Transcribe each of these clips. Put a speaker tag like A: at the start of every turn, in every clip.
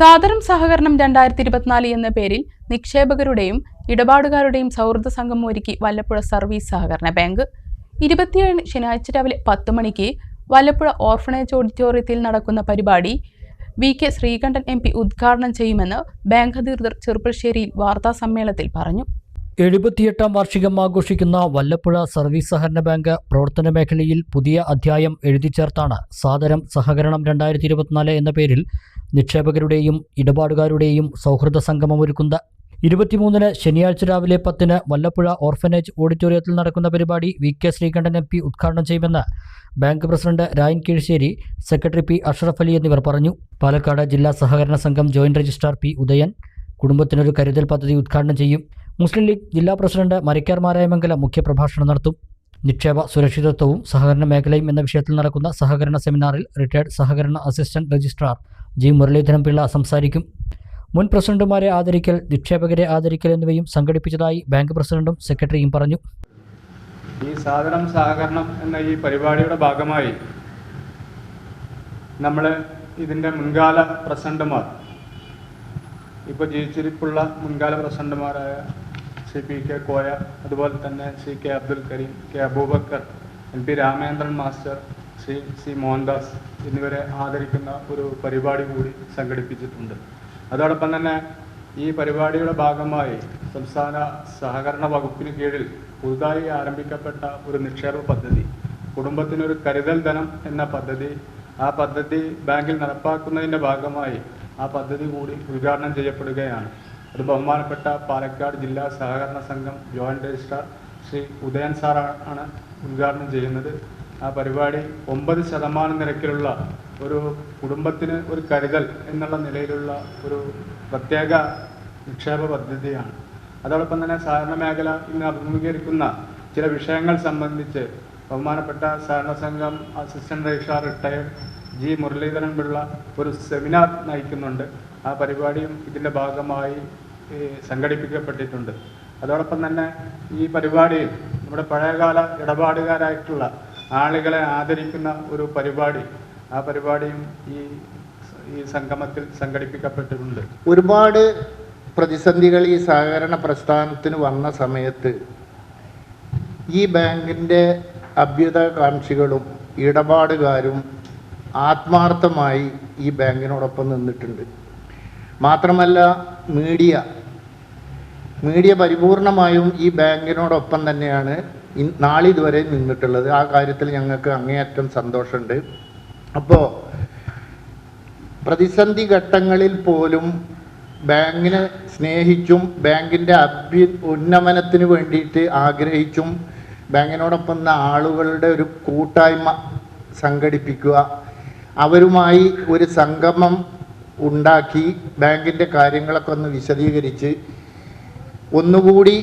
A: സാദരം സഹകരണം രണ്ടായിരത്തി ഇരുപത്തിനാല് എന്ന പേരിൽ നിക്ഷേപകരുടെയും ഇടപാടുകാരുടെയും സൗഹൃദ സംഘം ഒരുക്കി വല്ലപ്പുഴ സർവീസ് സഹകരണ ബാങ്ക്. ഇരുപത്തിയേഴിന് ശനിയാഴ്ച രാവിലെ പത്ത് മണിക്ക് വല്ലപ്പുഴ ഓർഫണേജ് ഓഡിറ്റോറിയത്തിൽ നടക്കുന്ന പരിപാടി V K Sreekandan M P ഉദ്ഘാടനം ചെയ്യുമെന്ന് ബാങ്ക് അധികൃതർ ചെറുപ്പശ്ശേരിയിൽ വാർത്താ സമ്മേളനത്തിൽ പറഞ്ഞു.
B: എഴുപത്തിയെട്ടാം വാർഷികം ആഘോഷിക്കുന്ന വല്ലപ്പുഴ സർവീസ് സഹകരണ ബാങ്ക് പ്രവർത്തന മേഖലയിൽ പുതിയ അധ്യായം എഴുതിച്ചേർത്താണ് സാദരം സഹകരണം രണ്ടായിരത്തി ഇരുപത്തിനാല് എന്ന പേരിൽ നിക്ഷേപകരുടെയും ഇടപാടുകാരുടെയും സൗഹൃദ സംഗമമൊരുക്കുന്ന ഇരുപത്തിമൂന്നിന് ശനിയാഴ്ച രാവിലെ പത്തിന് വല്ലപ്പുഴ ഓർഫനേജ് ഓഡിറ്റോറിയത്തിൽ നടക്കുന്ന പരിപാടി V K Sreekandan M P ഉദ്ഘാടനം ചെയ്യുമെന്ന് bank president Rayan Keezhssery secretary P Ashraf Ali എന്നിവർ പറഞ്ഞു. പാലക്കാട് ജില്ലാ സഹകരണ സംഘം ജോയിന്റ് രജിസ്ട്രാർ പി ഉദയൻ കുടുംബത്തിനൊരു കരുതൽ പദ്ധതി ഉദ്ഘാടനം ചെയ്യും. മുസ്ലിം ലീഗ് ജില്ലാ പ്രസിഡന്റ് മരിക്കാർ മാരായമംഗലം മുഖ്യപ്രഭാഷണം നടത്തും. നിക്ഷേപ സുരക്ഷിതത്വവും സഹകരണ മേഖലയും എന്ന വിഷയത്തിൽ നടക്കുന്ന സഹകരണ സെമിനാറിൽ റിട്ടയർഡ് സഹകരണ assistant registrar G. Muralidharan Pillai സംസാരിക്കും. മുൻ പ്രസിഡന്റുമാരെ ആദരിക്കൽ നിക്ഷേപകരെ ആദരിക്കൽ എന്നിവയും സംഘടിപ്പിച്ചതായി ബാങ്ക് പ്രസിഡന്റും സെക്രട്ടറിയും പറഞ്ഞു.
C: ഈ സാധനം സഹകരണം എന്ന ഈ പരിപാടിയുടെ ഭാഗമായി നമ്മൾ ഇതിന്റെ മുൻകാല പ്രസിഡന്റുമാർ ഇപ്പോൾ ജീവിച്ചിരിപ്പുള്ള മുൻകാല പ്രസിഡന്റുമാരായ സി പി കെ കോയ അതുപോലെ തന്നെ C K Abdul Kareem K Abubakar M P Ramendran master C C Mohandas എന്നിവരെ ആദരിക്കുന്ന ഒരു പരിപാടി കൂടി സംഘടിപ്പിച്ചിട്ടുണ്ട്. അതോടൊപ്പം തന്നെ ഈ പരിപാടിയുടെ ഭാഗമായി സംസ്ഥാന സഹകരണ വകുപ്പിന് കീഴിൽ പുതുതായി ആരംഭിക്കപ്പെട്ട ഒരു നിക്ഷേപ പദ്ധതി കുടുംബത്തിനൊരു കരുതൽ ധനം എന്ന പദ്ധതി ആ പദ്ധതി ബാങ്കിൽ നടപ്പാക്കുന്നതിന്റെ ഭാഗമായി ആ പദ്ധതി കൂടി ഉദ്ഘാടനം ചെയ്യപ്പെടുകയാണ്. അത് ബഹുമാനപ്പെട്ട പാലക്കാട് ജില്ലാ സഹകരണ സംഘം ജോയിന്റ് രജിസ്ട്രാർ ശ്രീ ഉദയൻ സാറാണ് ഉദ്ഘാടനം ചെയ്യുന്നത്. ആ പരിപാടി ഒമ്പത് ശതമാനം നിരക്കിലുള്ള ഒരു കുടുംബത്തിന് ഒരു കരുതൽ എന്നുള്ള നിലയിലുള്ള ഒരു പ്രത്യേക നിക്ഷേപ പദ്ധതിയാണ്. അതോടൊപ്പം തന്നെ സഹകരണ മേഖല ഇന്ന് അഭിമുഖീകരിക്കുന്ന ചില വിഷയങ്ങൾ സംബന്ധിച്ച് ബഹുമാനപ്പെട്ട സഹകരണ സംഘം assistant registrar retired G Muralidharan Pillai ഒരു സെമിനാർ നയിക്കുന്നുണ്ട്. ആ പരിപാടിയും ഇതിന്റെ ഭാഗമായി സംഘടിപ്പിക്കപ്പെട്ടിട്ടുണ്ട്. അതോടൊപ്പം തന്നെ ഈ പരിപാടിയിൽ നമ്മുടെ പഴയകാല ഇടപാടുകാരായിട്ടുള്ള ആളുകളെ ആദരിക്കുന്ന ഒരു പരിപാടി ആ പരിപാടിയും ഈ ഈ സംഗമത്തിൽ സംഘടിപ്പിക്കപ്പെട്ടിട്ടുണ്ട്.
D: ഒരുപാട് പ്രതിസന്ധികൾ ഈ സഹകരണ പ്രസ്ഥാനത്തിന് വന്ന സമയത്ത് ഈ ബാങ്കിന്റെ അഭ്യുതകാംക്ഷികളും ഇടപാടുകാരും ആത്മാർത്ഥമായി ഈ ബാങ്കിനോടൊപ്പം നിന്നിട്ടുണ്ട്. മാത്രമല്ല മീഡിയ. മീഡിയ പരിപൂർണമായും ഈ ബാങ്കിനോടൊപ്പം തന്നെയാണ് നാളിതുവരെ നിന്നിട്ടുള്ളത്. ആ കാര്യത്തിൽ ഞങ്ങൾക്ക് അങ്ങേയറ്റം സന്തോഷമുണ്ട്. അപ്പോൾ പ്രതിസന്ധി ഘട്ടങ്ങളിൽ പോലും ബാങ്കിനെ സ്നേഹിച്ചും ബാങ്കിന്റെ അഭ്യു ഉന്നമനത്തിന് വേണ്ടിയിട്ട് ആഗ്രഹിച്ചും ബാങ്കിനോടൊപ്പം ആളുകളുടെ ഒരു കൂട്ടായ്മ സംഘടിപ്പിക്കുക അവരുമായി ഒരു സംഗമം ഉണ്ടാക്കി ബാങ്കിന്റെ കാര്യങ്ങളൊക്കെ ഒന്ന് വിശദീകരിച്ച് ഒന്നുകൂടി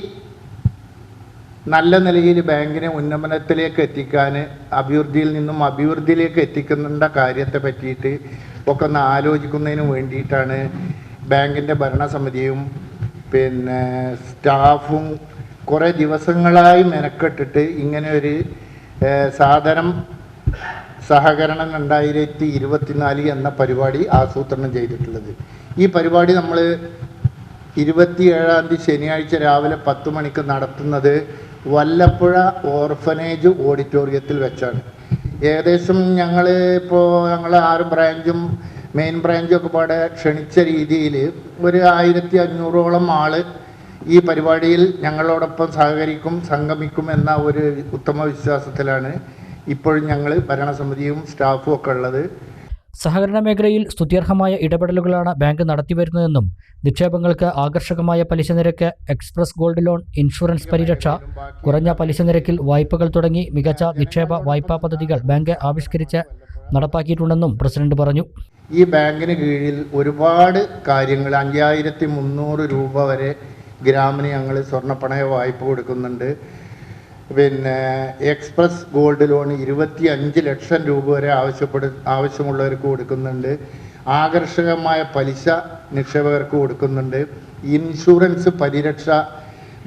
D: നല്ല നിലയിൽ ബാങ്കിനെ ഉന്നമനത്തിലേക്ക് എത്തിക്കാൻ അഭിവൃദ്ധിയിൽ നിന്നും അഭിവൃദ്ധിയിലേക്ക് എത്തിക്കുന്ന കാര്യത്തെ പറ്റിയിട്ട് ഒക്കെ ഒന്ന് ആലോചിക്കുന്നതിന് വേണ്ടിയിട്ടാണ് ബാങ്കിന്റെ ഭരണസമിതിയും പിന്നെ സ്റ്റാഫും കുറേ ദിവസങ്ങളായി മെനക്കെട്ടിട്ട് ഇങ്ങനെ ഒരു സാധനം സഹകരണം രണ്ടായിരത്തി ഇരുപത്തിനാല് എന്ന പരിപാടി ആസൂത്രണം ചെയ്തിട്ടുള്ളത്. ഈ പരിപാടി നമ്മൾ ഇരുപത്തിയേഴാം തീയതി ശനിയാഴ്ച രാവിലെ പത്ത് മണിക്ക് നടത്തുന്നത് വല്ലപ്പുഴ ഓർഫനേജ് ഓഡിറ്റോറിയത്തിൽ വെച്ചാണ്. ഏകദേശം ഞങ്ങൾ ഇപ്പോൾ ഞങ്ങൾ ആറ് ബ്രാഞ്ചും മെയിൻ ബ്രാഞ്ചും ഒക്കെ പാടെ ക്ഷണിച്ച രീതിയിൽ ഒരു ആയിരത്തി അഞ്ഞൂറോളം ആൾ ഈ പരിപാടിയിൽ ഞങ്ങളോടൊപ്പം സഹകരിക്കും സംഗമിക്കും എന്ന ഒരു ഉത്തമ വിശ്വാസത്തിലാണ് ഇപ്പോഴും ഞങ്ങൾ ഭരണസമിതിയും സ്റ്റാഫും ഒക്കെ ഉള്ളത്.
B: സഹകരണ മേഖലയിൽ സ്തുത്യർഹമായ ഇടപെടലുകളാണ് ബാങ്ക് നടത്തിവരുന്നതെന്നും നിക്ഷേപങ്ങൾക്ക് ആകർഷകമായ പലിശ നിരക്ക് എക്സ്പ്രസ് ഗോൾഡ് ലോൺ ഇൻഷുറൻസ് പരിരക്ഷ കുറഞ്ഞ പലിശ നിരക്കിൽ വായ്പകൾ തുടങ്ങി മികച്ച നിക്ഷേപ വായ്പാ പദ്ധതികൾ ബാങ്ക് ആവിഷ്കരിച്ച് നടപ്പാക്കിയിട്ടുണ്ടെന്നും പ്രസിഡന്റ് പറഞ്ഞു.
D: ഈ ബാങ്കിന് കീഴിൽ ഒരുപാട് കാര്യങ്ങൾ അഞ്ചായിരത്തി മുന്നൂറ് രൂപ വരെ ഗ്രാമിന് ഞങ്ങൾ സ്വർണപ്പണയ വായ്പ കൊടുക്കുന്നുണ്ട്. പിന്നെ എക്സ്പ്രസ് ഗോൾഡ് ലോൺ ഇരുപത്തി അഞ്ച് ലക്ഷം രൂപ വരെ ആവശ്യപ്പെടു ആവശ്യമുള്ളവർക്ക് കൊടുക്കുന്നുണ്ട്. ആകർഷകമായ പലിശ നിക്ഷേപകർക്ക് കൊടുക്കുന്നുണ്ട്. ഇൻഷുറൻസ് പരിരക്ഷ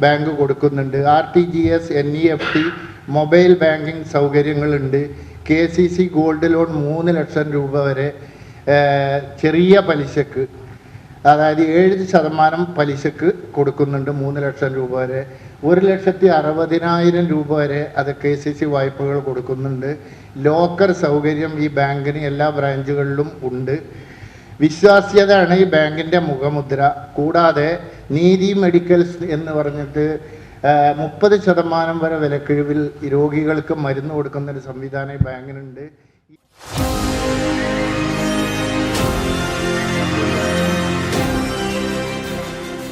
D: ബാങ്ക് കൊടുക്കുന്നുണ്ട്. R T G S N E F T mobile banking സൗകര്യങ്ങളുണ്ട്. K C C gold loan മൂന്ന് ലക്ഷം രൂപ വരെ ചെറിയ പലിശക്ക് അതായത് ഏഴ് ശതമാനം പലിശക്ക് കൊടുക്കുന്നുണ്ട് മൂന്ന് ലക്ഷം രൂപ വരെ. ഒരു ലക്ഷത്തി അറുപതിനായിരം രൂപ വരെ അത് കെ സി സി വായ്പകൾ കൊടുക്കുന്നുണ്ട്. ലോക്കർ സൗകര്യം ഈ ബാങ്കിന് എല്ലാ ബ്രാഞ്ചുകളിലും ഉണ്ട്. വിശ്വാസ്യതയാണ് ഈ ബാങ്കിന്റെ മുഖമുദ്ര. കൂടാതെ നീതി മെഡിക്കൽസ് എന്ന് പറഞ്ഞിട്ട് മുപ്പത് ശതമാനം വരെ വിലക്കിഴിവിൽ രോഗികൾക്ക് മരുന്ന് കൊടുക്കുന്ന ഒരു സംവിധാനം ഈ ബാങ്കിനുണ്ട്.